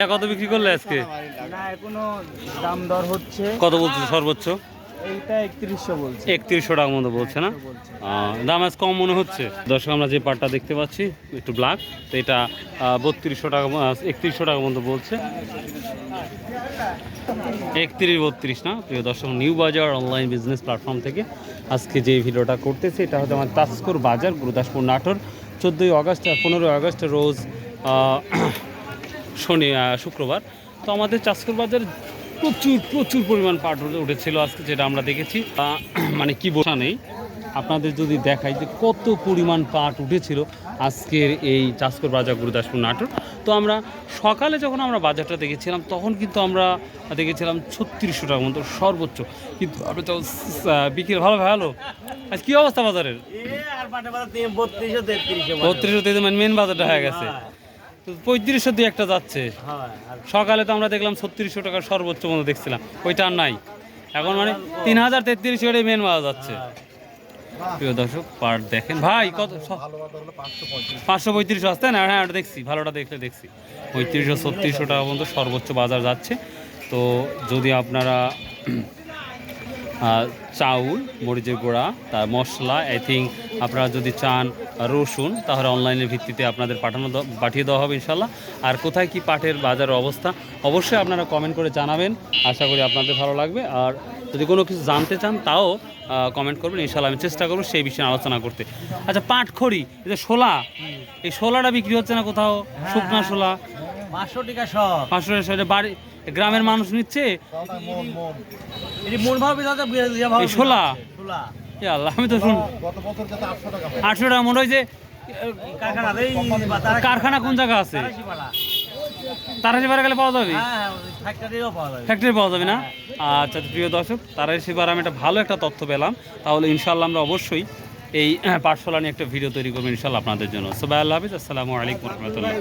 কত বিক্রি করলে আজকে? না এখনও দাম দর হচ্ছে। কত বলছে সর্বোচ্চ? এইটা একত্রিশশো বলছে। একত্রিশশো টাকা মতো বলছে না? দাম আজ কম মনে হচ্ছে। দর্শক আমরা যে পাটটা দেখতে পাচ্ছি একটু ব্ল্যাক তো এটা বত্রিশশো টাকা একত্রিশশো টাকা মতো বলছে। একত্রিশ বত্রিশ না? প্রিয় দর্শক নিউ বাজার অনলাইন বিজনেস প্ল্যাটফর্ম থেকে আজকে যে ভিডিওটা করতেছে এটা হচ্ছে আমার তাস্কর বাজার গুরুদাসপুর নাটোর চোদ্দোই আগস্ট আর পনেরোই আগস্ট রোজ শনি শুক্রবার। তো আমাদের চাষকর বাজার প্রচুর প্রচুর পরিমাণ পাট উঠে- উঠেছিল আজকে যেটা আমরা দেখেছি। মানে কি বোঝা নেই। আপনাদের যদি দেখাই যে কত পরিমাণ পাট উঠেছিল আজকের এই চাষকর বাজার গুরুদাসপুর নাটোর। তো আমরা সকালে যখন আমরা বাজারটা দেখেছিলাম তখন কিন্তু আমরা দেখেছিলাম ছত্রিশশো টাকা মতো সর্বোচ্চ। কিন্তু আমরা তো বিক্রি ভালো ভালো? আজ কী অবস্থা বাজারের? বত্রিশশো মানে মেন বাজারটা হয়ে গেছে। পঁয়ত্রিশশো দিয়ে একটা যাচ্ছে। সকালে তো আমরা দেখলাম ছত্রিশশো টাকার সর্বোচ্চ মতো দেখছিলাম। ওইটা আর নাই। এখন মানে তিন হাজার তেত্রিশশো এটাই মেন পাওয়া যাচ্ছে। প্রিয় দর্শক পার্ট দেখেন। ভাই কত পাঁচশো পঁয়ত্রিশশো আসতে না? হ্যাঁ ওটা দেখছি। ভালোটা দেখলে দেখছি। পঁয়ত্রিশশো ছত্রিশশো টাকা পর্যন্ত সর্বোচ্চ বাজার যাচ্ছে। তো যদি আপনারা চাউল মরিচের গুঁড়া তার মশলা আই থিঙ্ক আপনারা যদি চান রসুন তাহলে অনলাইনের ভিত্তিতে আপনাদের পাঠানো পাঠিয়ে দেওয়া হবে ইনশাল্লাহ আর কোথায় কি পাটের বাজার অবস্থা অবশ্যই আপনারা কমেন্ট করে জানাবেন। আশা করি আপনাদের ভালো লাগবে। আর যদি কোনো কিছু জানতে চান তাও কমেন্ট করবেন। ইনশাল্লাহ আমি চেষ্টা করব সেই বিষয়ে আলোচনা করতে। আচ্ছা পাট খড়ি এই যে শোলা এই শোলাটা বিক্রি হচ্ছে না কোথাও? শুকনা শোলা পাঁচশো টাকা সব পাঁচশো টাকা বাড়ি গ্রামের মানুষ নিচ্ছে। আল্লাহ আমি তো শুন আটশো টাকা মনে হয় যে কারখানা কারখানা কোন জায়গা আছে? তারা সেবার গেলে পাওয়া যাবে? হ্যাঁ ফ্যাক্টরিও পাওয়া যাবে। ফ্যাক্টরি পাওয়া যাবে না? আচ্ছা প্রিয় দর্শক তারা সেবার আমি একটা ভালো একটা তথ্য পেলাম। তাহলে ইনশাল্লাহ আমরা অবশ্যই এই পাঠশালা নিয়ে একটা ভিডিও তৈরি করব ইনশাল্লাহ আপনাদের জন্য। সবাই আল্লাহ হাফিজ। আসসালামু আলাইকুম রহমতুল্লাহ।